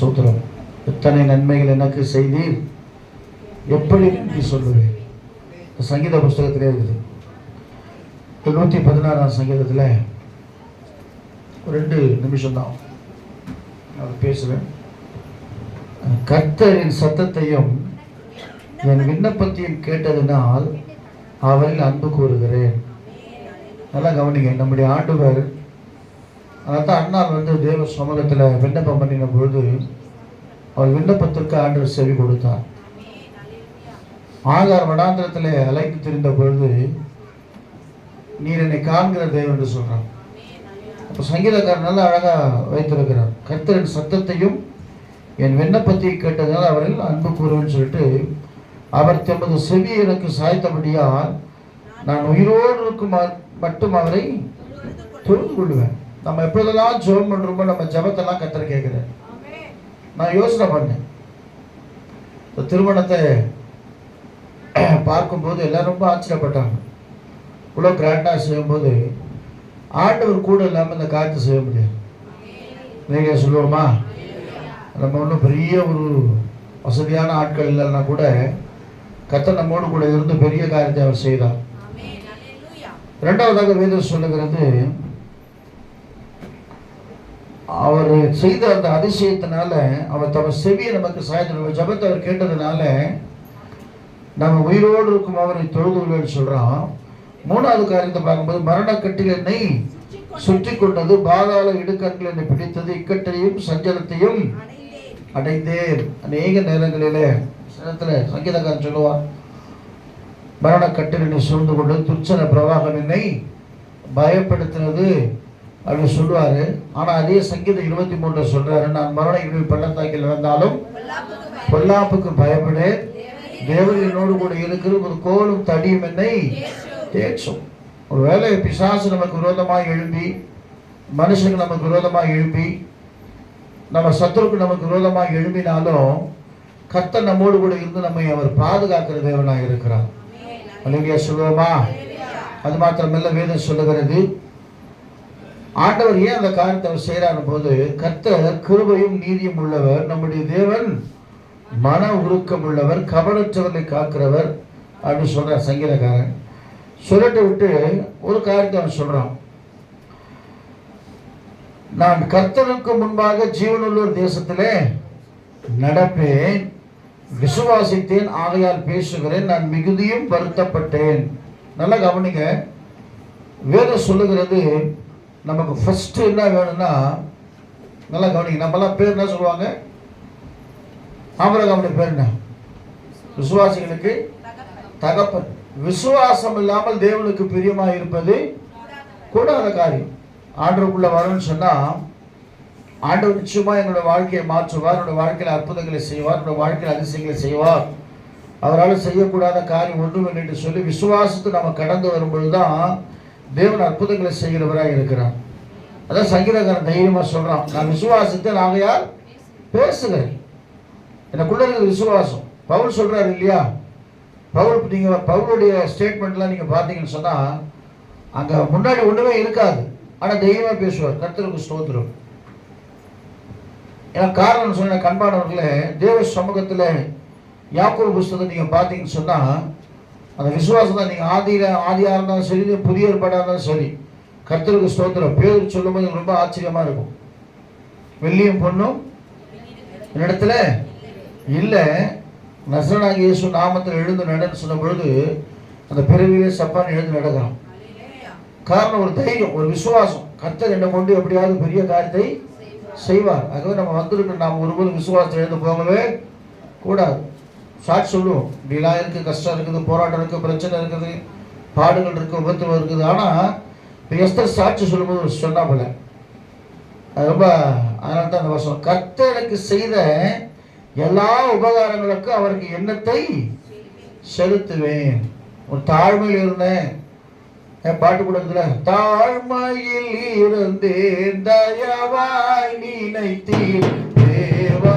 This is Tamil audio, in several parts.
ஸ்தோத்திரம் எத்தனை நன்மைகள் எனக்கு செய்தீர்? எப்படி நன்றி சொல்லுவேன் சங்கீத புஸ்தகத்திலே இருக்குது. இந்த நூற்றி பதினாறாம் சங்கீதத்தில் ரெண்டு நிமிஷம்தான் நான் பேசுவேன். கர்த்தரின் சத்தத்தையும் என் விண்ணப்பத்தையும் கேட்டதினால் அவரில் அன்பு கூறுகிறேன். நல்லா கவனிங்க நம்முடைய ஆண்டவர் அதான் அண்ணா வந்து தேவ சமூகத்தில் விண்ணப்பம் பண்ணின பொழுது அவர் விண்ணப்பத்திற்கு ஆண்டு செவி கொடுத்தார். ஆகார் வடாந்திரத்தில் அலைந்து திரிந்த பொழுது நீர் என்னை காண்கிற தேவன் என்று சொல்றான் அப்போ சங்கீதக்காரர் நல்லா அழகாக வைத்திருக்கிறார். கர்த்தரின் சத்தத்தையும் என் விண்ணப்பத்தை கேட்டதால் அவரில் அன்பு கூறுவேன்னு சொல்லிட்டு அவர் தமது செவி எனக்கு சாய்த்தபடியால் நான் உயிரோடு இருக்கும் ம- மட்டும் அவரை தொழுது கொள்வேன் நம்ம எப்பொழுதெல்லாம் ஜோம் பண்ணுறோமோ நம்ம ஜபத்தெல்லாம் கத்தரை கேட்குறேன் நான் யோசனை பண்ணேன். இந்த திருமணத்தை பார்க்கும்போது எல்லாரும் ரொம்ப ஆச்சரியப்பட்டாங்க. இவ்வளோ கிராண்டாக செய்யும்போது ஆண்டவர் கூட இல்லாமல் இந்த காரியத்தை செய்ய முடியாது. நீங்கள் சொல்லுவோமா? நம்ம ஒன்றும் பெரிய ஒரு வசதியான ஆட்கள் இல்லைன்னா கூட கத்த நம்மோடு கூட இருந்து பெரிய காரியத்தை அவர் செய்தார். இரண்டாவதாக வேதம் சொல்லுகிறது அவர் செய்த அந்த அதிசயத்தினால அவர் தம செவியை நமக்கு சாயத்தில் ஜபத்தை அவர் கேட்டதுனால நம்ம உயிரோடு இருக்கும் அவரை தொழுதுள்ளேன்னு சொல்றான். மூணாவது காரியத்தை பார்க்கும்போது மரணக்கட்டில் என்னை சுற்றி கொண்டது பாதாள இடுக்கட்டில் என்னை பிடித்தது இக்கட்டையும் சஞ்சலத்தையும் அடைந்தேன். அநேக நேரங்களிலே சிலத்தில் சங்கீதக்காரன் சொல்லுவான் மரணக்கட்டில் என்னை சூழ்ந்து கொண்டது துச்சன பிரவாகம் என்னை பயப்படுத்தினது. அப்படின்னு சொல்லுவாரு. ஆனா அதே சங்கீதம் இருபத்தி மூணுல சொல்றாரு நான் மரண இருள் பள்ளத்தாக்கில் இருந்தாலும் பொல்லாப்புக்கு பயப்படேன் தேவன் என்னோடு கூட இருக்கிற ஒரு கோலும் தடியும் என்னை தேய்ச்சும் ஒருவேளை பிசாசு நமக்கு விரோதமாக எழும்பி மனுஷங்க நமக்கு விரோதமாக எழும்பி நம்ம சத்துருக்கு நமக்கு விரோதமாக எழும்பினாலும் கர்த்தர் நம்மோடு கூட இருந்து நம்மை அவர் பாதுகாக்கிற தேவனாக இருக்கிறார். அல்லையா சொல்லுவோமா? அது மாத்திரமல்ல வேதம் சொல்லுகிறது ஆண்டவர் ஏன் அந்த காரியத்தை அவர் போது கர்த்தர் கிருபையும் நீதியும் உள்ளவர் நம்முடைய தேவன் மன உருக்கம் உள்ளவர் கவனற்றவர்களை காக்கிறவர் அப்படின்னு சொல்றார் சங்கீதக்காரன். சொல்லிட்டு விட்டு ஒரு காரியத்தை அவன் சொல்றான். நான் கர்த்தனுக்கு முன்பாக ஜீவனுள்ளூர் தேசத்திலே நடப்பேன் விசுவாசித்தேன் ஆகையால் பேசுகிறேன் நான் மிகுதியும் வருத்தப்பட்டேன். நல்லா கவனிங்க. வேறு சொல்லுகிறது நமக்கு ஃபஸ்ட்டு என்ன வேணும்னா நல்லா கவனிங்க. நம்மலாம் பேர் என்ன சொல்லுவாங்க? ஆபரகாமுடைய பேர் என்ன? விசுவாசிகளுக்கு தகப்பன். விசுவாசம் இல்லாமல் தேவனுக்கு பிரியமாக இருப்பது கூடாத காரியம். ஆண்டவருக்குள்ள வரணும்னு சொன்னால் ஆண்டவர் நிச்சயமா என்னோட வாழ்க்கையை மாற்றுவார் என்னோட வாழ்க்கையில் அற்புதங்களை செய்வார் என்னோட வாழ்க்கையில் அதிசயங்களை செய்வார். அவரால் செய்யக்கூடாத காரியம் ஒன்றும் என்று சொல்லி விசுவாசத்தை நம்ம கடந்து வரும்பொழுது தான் தேவன் அற்புதங்களை செய்கிறவராக இருக்கிறார். அதான் சங்கீதக்காரன் தைரியமா சொல்றான் நான் விசுவாசத்தை யார் பேசுகிறேன். எனக்குள்ள இருக்கிற விசுவாசம். பவுல் சொல்றாரு இல்லையா? பவுல் நீங்க பவுலுடைய ஸ்டேட்மெண்ட்லாம் நீங்க பார்த்தீங்கன்னு சொன்னா அங்க முன்னாடி ஒண்ணுமே இருக்காது. ஆனா தைரியமா பேசுவார் கருத்தருக்கு ஸ்தோத்திரம். ஏன்னா காரணம் சொன்ன கண்பானவர்களே தேவ சமூகத்துல யாக்கூர் புஸ்தகம் நீங்க பார்த்தீங்கன்னு சொன்னா அந்த விசுவாசம் தான் நீங்க ஆதியில ஆதியா இருந்தாலும் சரி புதிய ஏற்பாடாக இருந்தாலும் சரி கர்த்தருக்கு ஸ்தோத்திரம். பேர் சொல்லும்போது எனக்கு ரொம்ப ஆச்சரியமா இருக்கும். வெள்ளியும் பொண்ணும் இடத்துல? இல்லை. நசனாக இயேசு நாமத்தில் எழுந்து நடன்னு சொன்ன பொழுது அந்த பிறவியிலே சப்பான் எழுந்து நடக்கிறான். காரணம் ஒரு தைரியம் ஒரு விசுவாசம். கர்த்தர் என்னை கொண்டு எப்படியாவது பெரிய காரியத்தை செய்வார். ஆகவே நம்ம வந்திருக்க நாம் ஒருபோதும் விசுவாசத்தை எழுந்து போகவே கூடாது. சாட்சி சொல்லுவோம் இப்படிலாம் இருக்குது கஷ்டம் இருக்குது போராட்டம் இருக்குது பிரச்சனை இருக்குது பாடுகள் இருக்குது உபத்துவம் இருக்குது. ஆனால் இப்போ எஸ்தர் சாட்சி சொல்லும்போது சொன்னா போல. அது ரொம்ப அதனால தான் அந்த வருஷம் கர்த்தர் எனக்கு செய்த எல்லா உபகாரங்களுக்கும் அவருக்கு எண்ணத்தை செலுத்துவேன். ஒரு தாழ்மையில் இருந்தேன். என் பாட்டு கூட இருக்குல்ல தாழ்மையில் இருந்தேன் தயவாய் நினைத்தீர் தேவா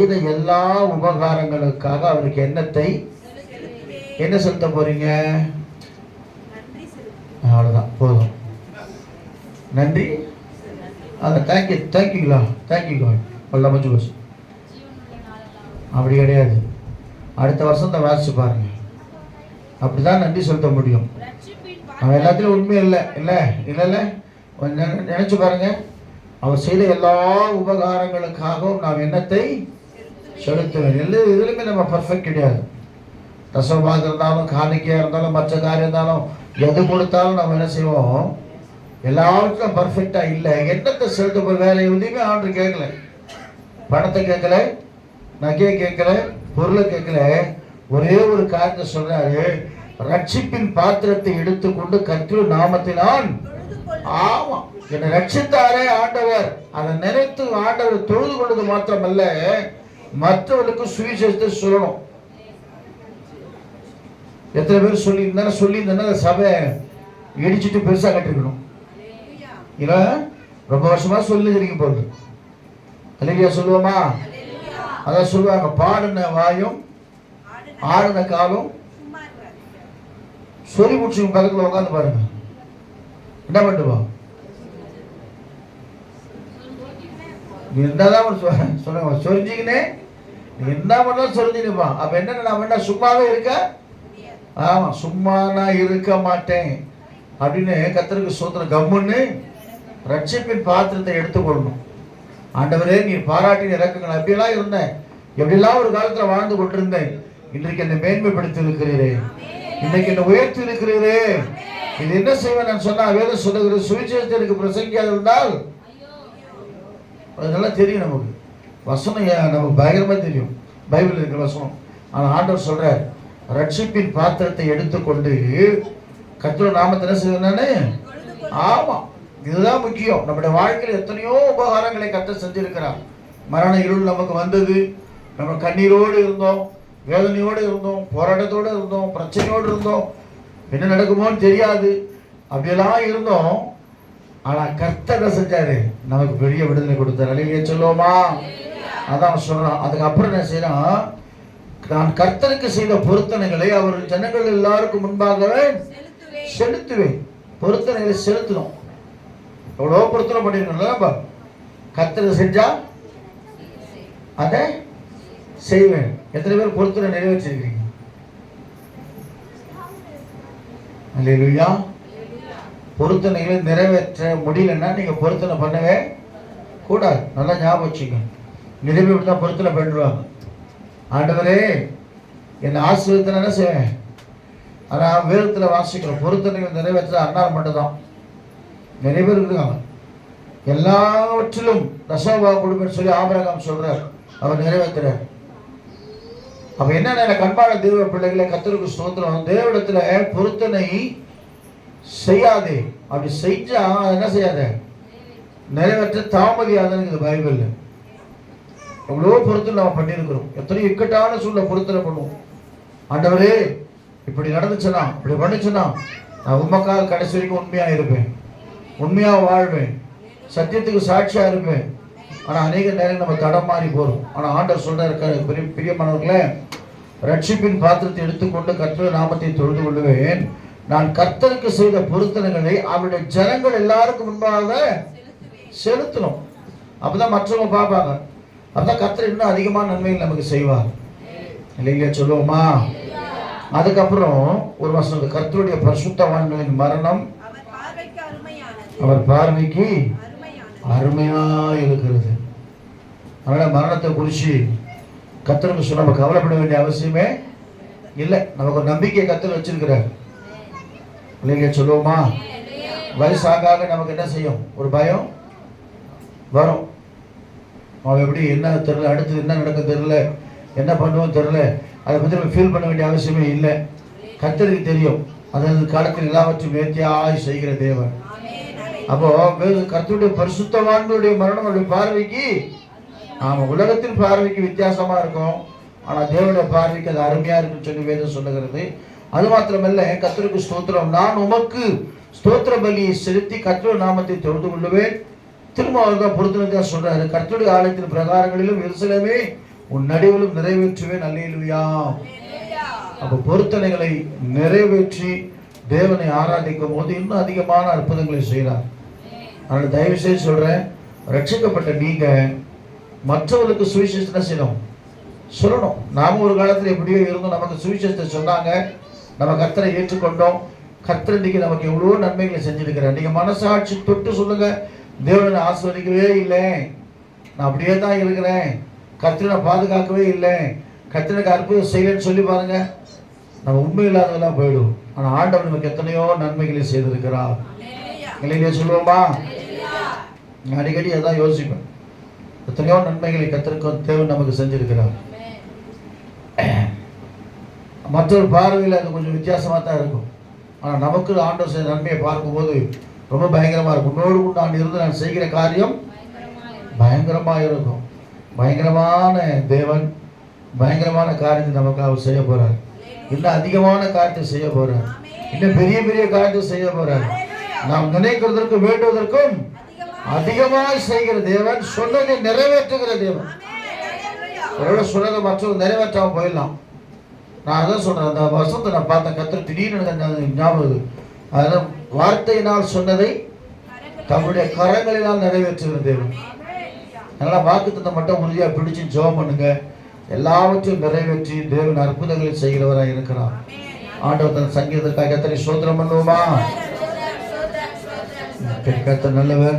செய்த எல்லா உபகாரங்களுக்காக அவருக்கு எண்ணத்தை என்ன செலுத்த போறீங்க? அவ்வளோதான் போதும். நன்றி. அதை தேங்க்யூ தேங்க்யூங்களா தேங்க்யூங்களா அவ்வளோ முடிஞ்சு போச்சு. அப்படி கிடையாது. அடுத்த வருஷம் தான் வாசிச்சு பாருங்க. அப்படிதான் நன்றி செலுத்த முடியும். அவன் எல்லாத்துலயும் உண்மை இல்லை இல்லை இல்லை இல்லை. கொஞ்சம் நெ- நினைச்சு பாருங்க. அவர் செய்த எல்லா உபகாரங்களுக்காகவும் நாம் எண்ணத்தை செலுத்துவேன் எல்லா இதுலையுமே நம்ம பர்ஃபெக்ட் கிடையாது தசமாக இருந்தாலும் காணிக்கையாக இருந்தாலும் மற்ற காரியம் இருந்தாலும் எது கொடுத்தாலும் நம்ம என்ன செய்வோம் எல்லாருக்கும் பர்ஃபெக்டாக இல்லை என்னத்தை செலுத்த போகிற வேலை எதுவுமே ஆண்டு கேட்கல பணத்தை கேட்கல நகையை கேட்கல பொருளை கேட்கல ஒரே ஒரு காரியத்தை சொல்றாரு ரட்சிப்பின் பாத்திரத்தை எடுத்துக்கொண்டு கற்று நாமத்தினால் ஆமா என்னை ரட்சித்தாரே ஆண்டவர் அதை நினைத்து ஆண்டவர் தொழுது கொண்டது மாத்திரமல்ல மற்றவர்களுக்கு சுவிசேஷத்தை சொல்லணும். எத்தனை பேர் சொல்லி இருந்தாலும் சொல்லி இருந்தா சபை இடிச்சிட்டு பெருசா கட்டிருக்கணும். இல்ல ரொம்ப வருஷமா சொல்லுகிறீங்க போகுது. அல்லையா சொல்லுவோமா? அதான் சொல்லுவாங்க பாடின வாயும் ஆடின காலும் சொல்லி முடிச்சு பக்கத்தில் உட்காந்து பாருங்க. என்ன பண்ணுவோம் நீ என்னதான் சொல்லுங்க சொரிஞ்சிக்கினே என்ன பண்ணாலும் சொரிஞ்சினுப்பா அப்ப என்ன நான் என்ன சும்மாவே இருக்க? ஆமா சும்மா நான் இருக்க மாட்டேன். அப்படின்னு கத்தருக்கு சோத்திர கம்முன்னு ரட்சிப்பின் பாத்திரத்தை எடுத்துக்கொள்ளணும். ஆண்டவரே நீ பாராட்டி இறக்குங்கள். அப்படியெல்லாம் இருந்தேன். எப்படிலாம் ஒரு காலத்துல வாழ்ந்து கொண்டிருந்தேன். இன்றைக்கு என்னை மேன்மைப்படுத்தி இருக்கிறீரே இன்னைக்கு என்னை உயர்த்தி இருக்கிறீரே இது என்ன செய்வேன் நான் சொன்னா வேதம் சொல்லுகிறது சுவிசேஷத்திற்கு பிரசங்கியாக இருந்தால் அதெல்லாம் தெரியும் நமக்கு. வசனம் ஏன் நமக்கு பயங்கரமா தெரியும். பைபிள் இருக்கிற வசனம். ஆனால் ஆண்டவர் சொல்றார் ரட்சிப்பின் பாத்திரத்தை எடுத்துக்கொண்டு கத்திர நாமத்தை என்ன செய்வேன் நானு? ஆமா இதுதான் முக்கியம். நம்முடைய வாழ்க்கையில் எத்தனையோ உபகாரங்களை கத்த செஞ்சிருக்கிறார். மரண இருள் நமக்கு வந்தது. நம்ம கண்ணீரோடு இருந்தோம் வேதனையோடு இருந்தோம் போராட்டத்தோடு இருந்தோம் பிரச்சனையோடு இருந்தோம். என்ன நடக்குமோன்னு தெரியாது. அப்படியெல்லாம் இருந்தோம். ஆனால் கர்த்தரை செஞ்சாரு? நமக்கு பெரிய விடுதலை கொடுத்த அலையிலே சொல்லுவோமா? அதான் சொல்றான். அதுக்கப்புறம் என்ன செய்யறான் நான் கர்த்தருக்கு செய்த பொருத்தனைகளை அவர் ஜனங்கள் எல்லாருக்கும் முன்பாகவே செலுத்துவேன். பொருத்தனைகளை செலுத்தணும். எவ்வளோ பொருத்தனை பண்ணிருக்கோம்ல கர்த்தர் செஞ்சா அதை செய்வேன். எத்தனை பேர் பொருத்தனை நிறைவேற்றிருக்கீங்க அல்லேலூயா. பொருத்தனைகளை நிறைவேற்ற முடியலன்னா நீங்க பொருத்தனை பண்ணவே கூடாது. நல்லா ஞாபகம் வச்சுக்க நிறைய விட்டா தான் பொருத்தனை பண்ணிடுவாங்க. ஆண்டவரே என்னை ஆசீர்வதித்தன என்ன செய்வேன்? ஆனால் வேதத்தில் வாசிக்கிறோம் பொருத்தனைகள் நிறைவேற்ற அன்னார் மட்டும்தான். நிறைய பேர் இருக்காங்க. எல்லாவற்றிலும் ரசோபா கொடுப்பேன் சொல்லி ஆபரகம் சொல்றார். அவர் நிறைவேற்றுறார். அப்ப என்ன கண்பாட தேவ பிள்ளைகளை கத்தருக்கு சுதந்திரம் தேவடத்துல பொருத்தனை செய்யாதே. அப்படி செஞ்சா என்ன செய்யாத? நிறைவேற்ற தாமதியாதுன்னு பைபிள் எவ்வளோ பொருத்தம் நம்ம பண்ணியிருக்கிறோம். எத்தனை இக்கட்டான சூழ்நிலை பொருத்தனை பண்ணுவோம். ஆண்டவரே இப்படி நடந்துச்சுன்னா இப்படி பண்ணுச்சுன்னா நான் உமக்காக கடைசி வரைக்கும் உண்மையாக இருப்பேன். உண்மையாக வாழ்வேன். சத்தியத்துக்கு சாட்சியாக இருப்பேன். ஆனால் அநேக நேரம் நம்ம தடம் மாறி போகிறோம் ஆனால் ஆண்டவர் சொல்றாரு பெரிய பெரிய பிரியமானவர்களே ரட்சிப்பின் பாத்திரத்தை எடுத்துக்கொண்டு கர்த்தர் நாமத்தை தொழுது கொள்ளுவேன். நான் கர்த்தருக்கு செய்த பொருத்தனங்களை அவருடைய ஜனங்கள் எல்லாருக்கும் முன்பாக செலுத்தணும். அப்பதான் மற்றவங்க பார்ப்பாங்க. அப்பதான் கர்த்தர் இன்னும் அதிகமான நன்மைகள் நமக்கு செய்வார். இல்லைங்களா சொல்லுவோமா? அதுக்கப்புறம் ஒரு வசனம் கர்த்தருடைய பரிசுத்தவான்களின் மரணம் அவர் பார்வைக்கு அருமையா இருக்கிறது. அதனால மரணத்தை குறித்து கத்தருக்கு சொல்ல நம்ம கவலைப்பட வேண்டிய அவசியமே இல்லை. நமக்கு ஒரு நம்பிக்கை கத்தர் வச்சிருக்கிறார். இல்லைங்க சொல்லுவோமா? வயசாக நமக்கு என்ன செய்யும்? ஒரு பயம் வரும். அவன் எப்படி என்ன தெரியல அடுத்தது என்ன நடக்க தெரில என்ன பண்ணுவோம் தெரில அதை பற்றி நம்ம ஃபீல் பண்ண வேண்டிய அவசியமே இல்லை. கத்தருக்கு தெரியும். அதாவது காலத்தில் எல்லாவற்றையும் வேத்தியாய் செய்கிற தேவன். அப்போ வேறு கர்த்தருடைய பரிசுத்தவான்களுடைய மரணம் அவருடைய பார்வைக்கு ஆமா உலகத்தின் பார்வைக்கு வித்தியாசமா இருக்கும். ஆனா தேவனுடைய பார்வைக்கு அது அருமையா இருக்குன்னு சொல்லி வேதம் சொல்லுகிறது. அது மாத்திரமல்ல கத்தருக்கு ஸ்தோத்திரம். நான் உமக்கு ஸ்தோத்திர பலியை செலுத்தி கத்திர நாமத்தை தொழுது கொள்ளுவேன். திரும்ப அவர் தான் சொல்றாரு. கர்த்தருடைய ஆலயத்தின் பிரகாரங்களிலும் எருசலேமே உன் நடுவிலும் நிறைவேற்றுவேன் அல்லையிலுயா அப்ப அப்போ பொருத்தனைகளை நிறைவேற்றி தேவனை ஆராதிக்கும் போது இன்னும் அதிகமான அற்புதங்களை செய்கிறார். அதனால தயவு செய்து சொல்றேன் ரட்சிக்கப்பட்ட நீங்க மற்றவர்களுக்கு சுவிசேஷத்தை செய்யணும். சொல்லணும். நாம ஒரு காலத்துல எப்படியோ இருந்தோம். நமக்கு சுவிசேஷத்தை சொன்னாங்க. நம்ம கர்த்தரை ஏற்றுக்கொண்டோம். கர்த்தர் இன்னைக்கு நமக்கு எவ்வளோ நன்மைகளை செஞ்சிருக்கிறார். நீங்க மனசாட்சி தொட்டு சொல்லுங்க. தேவனை ஆஸ்வதிக்கவே இல்லை. நான் அப்படியே தான் இருக்கிறேன். கர்த்தரை நான் பாதுகாக்கவே இல்லை. கர்த்தனுக்கு அற்புதம் செய்யலைன்னு சொல்லி பாருங்க. நம்ம உண்மை இல்லாதவெல்லாம் போயிடும். ஆனா ஆண்டவர் நமக்கு எத்தனையோ நன்மைகளை செய்திருக்கிறார். அல்லேலூயா. இல்லைங்க சொல்லுவோமா. நான் அடிக்கடி அதான் யோசிப்பேன். எத்தனையோ நன்மைகளை கத்திருக்கும் தேவன் நமக்கு செஞ்சிருக்கிறார். மற்றொரு பார்வையில் அது கொஞ்சம் வித்தியாசமாக தான் இருக்கும். ஆனால் நமக்கு ஆண்டவர் நன்மையை பார்க்கும்போது ரொம்ப பயங்கரமாக இருக்கும். உன்னோடு நான் இருந்து நான் செய்கிற காரியம் பயங்கரமாக இருக்கும் பயங்கரமான தேவன் பயங்கரமான காரியத்தை நமக்கு அவர் செய்ய போறார். இன்னும் அதிகமான காரியத்தை செய்ய போகிறார் இன்னும் பெரிய பெரிய காரியத்தை செய்ய போறார். நாம் நினைக்கிறதற்கும் வேண்டுவதற்கும் அதிகமாக அதிகமாய் செய்கிற தேவன் சொன்னதை நிறைவேற்றுகிற தேவன். அல்லேலூயா. சொன்னதை மற்றவங்க நிறைவேற்றாம போயிடலாம். நான் அதான் சொல்றேன் அந்த வசனத்தை நான் பார்த்தேன் கத்திர திடீர்னு எனக்கு ஞாபகம் அதுதான் வார்த்தையினால் சொன்னதை தம்முடைய கரங்களினால் நிறைவேற்றுகிற தேவன். அதனால வாக்குத்தத்தை மட்டும் உறுதியா பிடிச்சு ஜெபம் பண்ணுங்க எல்லாவற்றையும் நிறைவேற்றி தேவன் அற்புதங்களை செய்கிறவராய் இருக்கிறார் ஆண்டவர் தன் சங்கீதத்திற்காக எத்தனை சோதனம் பண்ணுவோமா. கர்த்தர் நல்லவர்